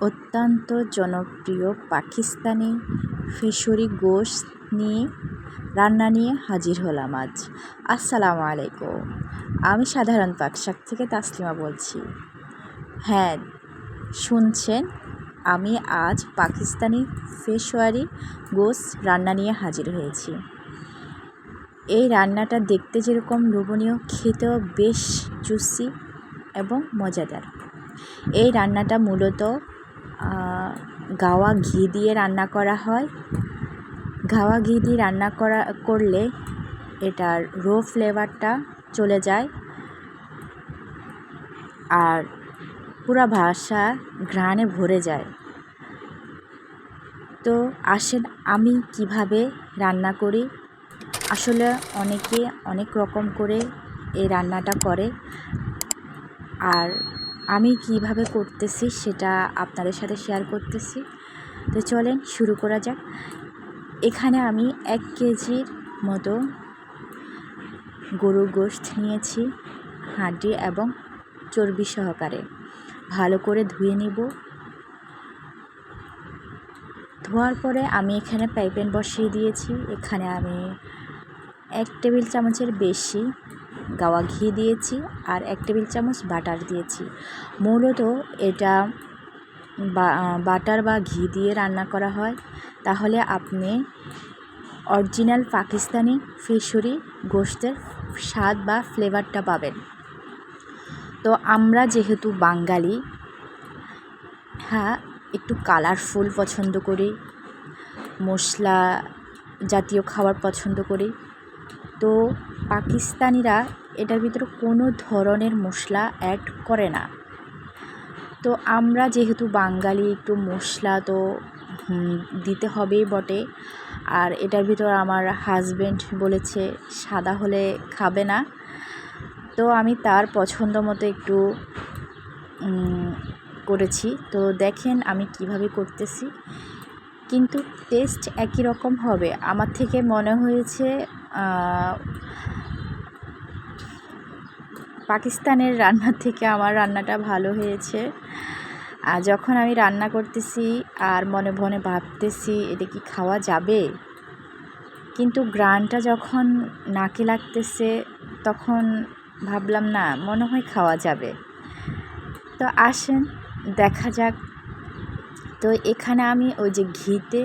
অত্যন্ত জনপ্রিয় পাকিস্তানি ফিশরি গোশত নিয়ে রান্না নিয়ে হাজির হলাম আজ। আসসালামু আলাইকুম। আমি সাধারণ পাকশাক থেকে তাসলিমা বলছি। হ্যাঁ শুনছেন, আমি আজ পাকিস্তানি ফেশওয়ারি গোস রান্না নিয়ে হাজির হয়েছি। এই রান্নাটা দেখতে যেরকম লোভনীয়, খেতেও বেশ জুসি এবং মজাদার। এই রান্নাটা মূলত গাওয়া ঘি দিয়ে রান্না করা হয়। গাওয়া ঘি দিয়ে রান্না করা, করলে এটার রো ফ্লেভারটা চলে যায়। আর পুরা ভাষা ঘ্রাণে ভরে যায়। তো আসেন আমি কীভাবে রান্না করি? আসলে অনেকে অনেক রকম করে এই রান্নাটা করে। আর আমি কীভাবে করতেছি সেটা আপনাদের সাথে শেয়ার করতেছি। তো চলেন শুরু করা যাক। এখানে আমি এক কেজির মতো গরুর গোশত নিয়েছি হাঁডি এবং চর্বি সহকারে। ভালো করে ধুয়ে নিব। ধোয়ার পরে আমি এখানে পাইপেন বসিয়ে দিয়েছি। এখানে আমি এক টেবিল চামচের বেশি গাওয়া ঘি দিয়েছি আর এক টেবিল চামচ বাটার দিয়েছি। মূলত এটা বাটার বা ঘি দিয়ে রান্না করা হয়। তাহলে আপনি অরিজিনাল পাকিস্তানি ফিশরি গোশতের স্বাদ বা ফ্লেভারটা পাবেন। তো আমরা যেহেতু বাঙালি হ্যাঁ একটু কালারফুল পছন্দ করি, মশলা জাতীয় খাবার পছন্দ করি। তো পাকিস্তানিরা এটার ভিতরে কোনো ধরনের মশলা অ্যাড করে না। তো আমরা যেহেতু বাঙালি, একটু মশলা তো দিতে হবেই বটে। আর এটার ভিতর আমার হাজব্যান্ড বলেছে, সাদা হলে খাবে না। তো আমি তার পছন্দ মতো একটু করেছি। তো দেখেন আমি কীভাবে করতেছি। কিন্তু টেস্ট একই রকম হবে। আমার থেকে মনে হয়েছে পাকিস্তানের রান্নার থেকে আমার রান্নাটা ভালো হয়েছে। আর যখন আমি রান্না করতেছি আর মনে মনে ভাবতেছি, এটা কি খাওয়া যাবে? কিন্তু গ্রানটা যখন নাকে লাগতেছে, তখন ভাবলাম, না, মনে হয় খাওয়া যাবে। তো আসেন, দেখা যাক। তো এখানে আমি ওই যে ঘিতে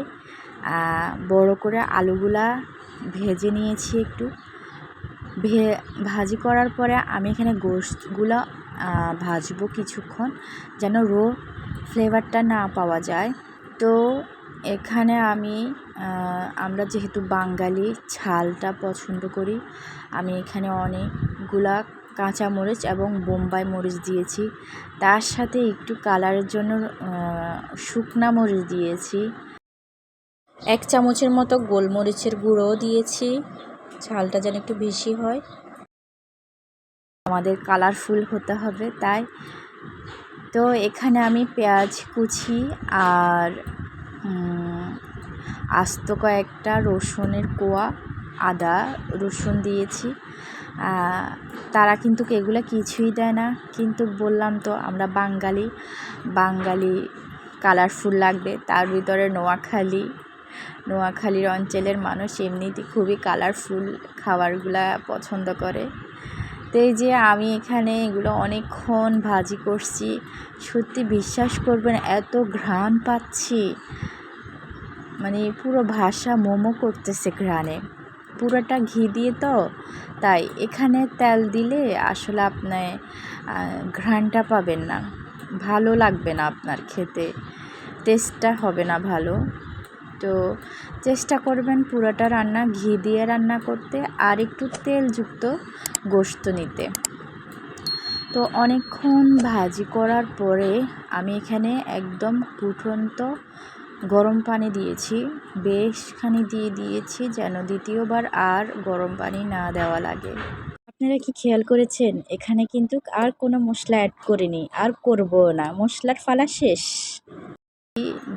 বড় করে আলুগুলা ভেজে নিয়েছি একটু। ভে, ভাজি করার পরে আমি এখানে গোশতগুলো ভাজবো কিছুক্ষণ যেন রো ফ্লেভারটা না পাওয়া যায়। তো এখানে আমি আমরা যেহেতু বাঙালি ঝালটা পছন্দ করি, আমি এখানে অনেকগুলা কাঁচা মরিচ এবং বোম্বাই মরিচ দিয়েছি। তার সাথে একটু কালারের জন্য শুকনা মরিচ দিয়েছি। এক চামচের মতো গোলমরিচের গুঁড়োও দিয়েছি। ঝালটা যেন একটু বেশি হয়। আমাদের কালারফুল হতে হবে, তাই। তো এখানে আমি পেঁয়াজ কুচি আর আস্ত কয়েকটা রসুনের কোয়া, আদা রসুন দিয়েছি। তারা কিন্তু এগুলো কিছুই দেয় না। কিন্তু বললাম তো, আমরা বাঙালি বাঙালি কালারফুল লাগবে। তার ভিতরে নোয়াখালী নোয়াখালীর অঞ্চলের মানুষ এমনিতে খুবই কালারফুল খাবারগুলা পছন্দ করে। তো যে আমি এখানে এগুলো অনেকক্ষণ ভাজি করছি, সত্যি বিশ্বাস করবেন এত ঘ্রাণ পাচ্ছি। মানে পুরো ভাষা মোমো করতেছে ঘ্রাণে। পুরোটা ঘি দিয়ে তো, তাই এখানে তেল দিলে আসলে আপনার ঘ্রাণটা পাবেন না। ভালো লাগবে না আপনার খেতে টেস্টটা হবে না ভালো। তো চেষ্টা করবেন পুরোটা রান্না, ঘি দিয়ে রান্না করতে আর একটু তেলযুক্ত গোস্ত নিতে। তো অনেকক্ষণ ভাজি করার পরে আমি এখানে একদম ফুটন্ত গরম পানি দিয়েছি। বেশখানি দিয়ে দিয়েছি যেন দ্বিতীয়বার আর গরম পানি না দেওয়া লাগে। আপনারা কি খেয়াল করেছেন? এখানে কিন্তু আর কোনো মশলা অ্যাড করিনি। আর করব না। মশলার ফালা শেষ।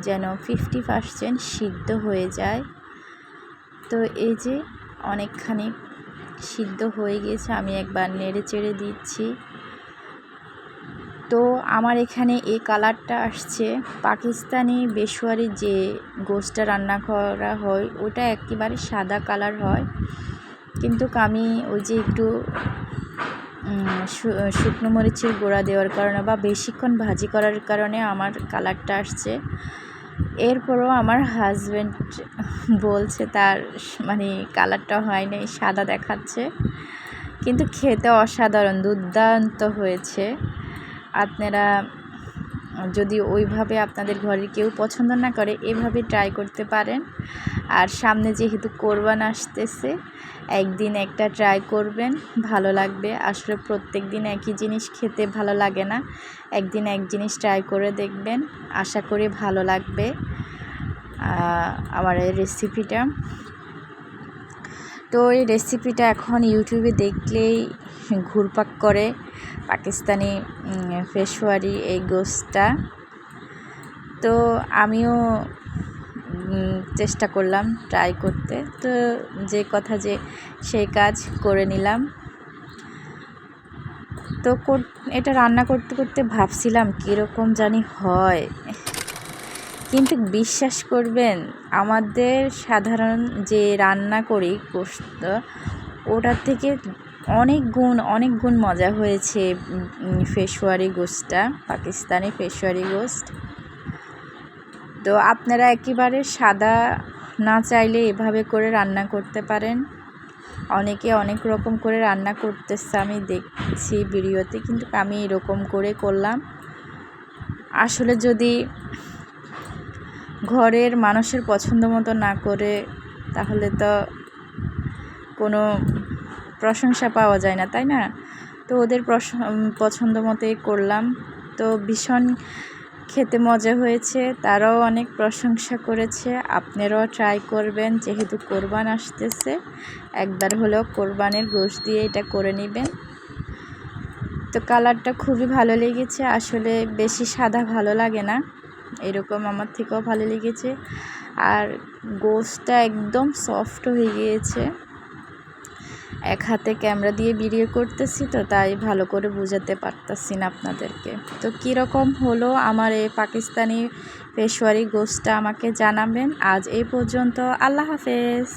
যেন ফিফটি পার্সেন্ট সিদ্ধ হয়ে যায়, তো এই যে অনেকখানি সিদ্ধ হয়ে গেছে আমি একবার নেড়ে চেড়ে দিচ্ছি। তো আমার এখানে এই কালারটা আসছে, পাকিস্তানি বেসুয়ারি যে গোশটা রান্না করা হয়, ওটা একেবারে সাদা কালার হয়। কিন্তু আমি ওই যে একটু শুকনো মরিচের গুঁড়া দেওয়ার কারণে বা বেশিক্ষণ ভাজি করার কারণে আমার কালারটা আসছে। এরপরও আমার হাজব্যান্ড বলছে তার মানে কালারটা হয় নাই সাদা দেখাচ্ছে। কিন্তু খেতে অসাধারণ, দুর্দান্ত হয়েছে। আপনারা যদি ওইভাবে আপনাদের ঘরে কেউ পছন্দ না করে, এভাবে ট্রাই করতে পারেন। আর সামনে যেহেতু কোরবান আসতেছে, একদিন একটা ট্রাই করবেন, ভালো লাগবে। আসলে প্রত্যেক দিন একই জিনিস খেতে ভালো লাগে না। একদিন এক জিনিস ট্রাই করে দেখবেন, আশা করি ভালো লাগবে। আমার এই রেসিপিটা তো এই রেসিপিটা এখন ইউটিউবে দেখলেই ঘুরপাক করে। পাকিস্তানি ফেসওয়ারি এই গোসটা তো আমিও চেষ্টা করলাম ট্রাই করতে। তো যে কথা যে সেই কাজ করে নিলাম। তো এটা রান্না করতে করতে ভাবছিলাম কীরকম জানি হয়। কিন্তু বিশ্বাস করবেন, আমাদের সাধারণ যে রান্না করি গোস্ত ওটার থেকে অনেক গুণ অনেক গুণ মজা হয়েছে ফেসওয়ারি গোস্তটা পাকিস্তানি ফেসওয়ারি গোস্ত তো আপনারা একেবারে সাদা না চাইলে এভাবে করে রান্না করতে পারেন। অনেকে অনেক রকম করে রান্না করতেছে, আমি দেখছি ভিডিওতে, কিন্তু আমি এরকম করে করলাম। আসলে যদি ঘরের মানুষের পছন্দ মতো না করে, তাহলে তো কোনো প্রশংসা পাওয়া যায় না, তাই না? তো ওদের পছন্দ মতোই করলাম। তো ভীষণ খেতে মজা হয়েছে, তারাও অনেক প্রশংসা করেছে। আপনারাও ট্রাই করবেন, যেহেতু কোরবান আসতেছে, একবার হলেও কোরবানের গোশ দিয়ে এটা করে নেবেন। তো কালারটা খুবই ভালো লেগেছে, আসলে বেশি সাদা ভালো লাগে না। এরকম আমার থেকেও ভালো লেগেছে। আর গোসটা একদম সফট হয়ে গিয়েছে। এক হাতে ক্যামেরা দিয়ে ভিডিও করতেছি তো তাই ভালো করে বোঝাতে পারতাছি না আপনাদেরকে। তো কীরকম হলো আমার এই পাকিস্তানি পেশোয়ারি গোসটা আমাকে জানাবেন। আজ এই পর্যন্ত আল্লাহ হাফেজ।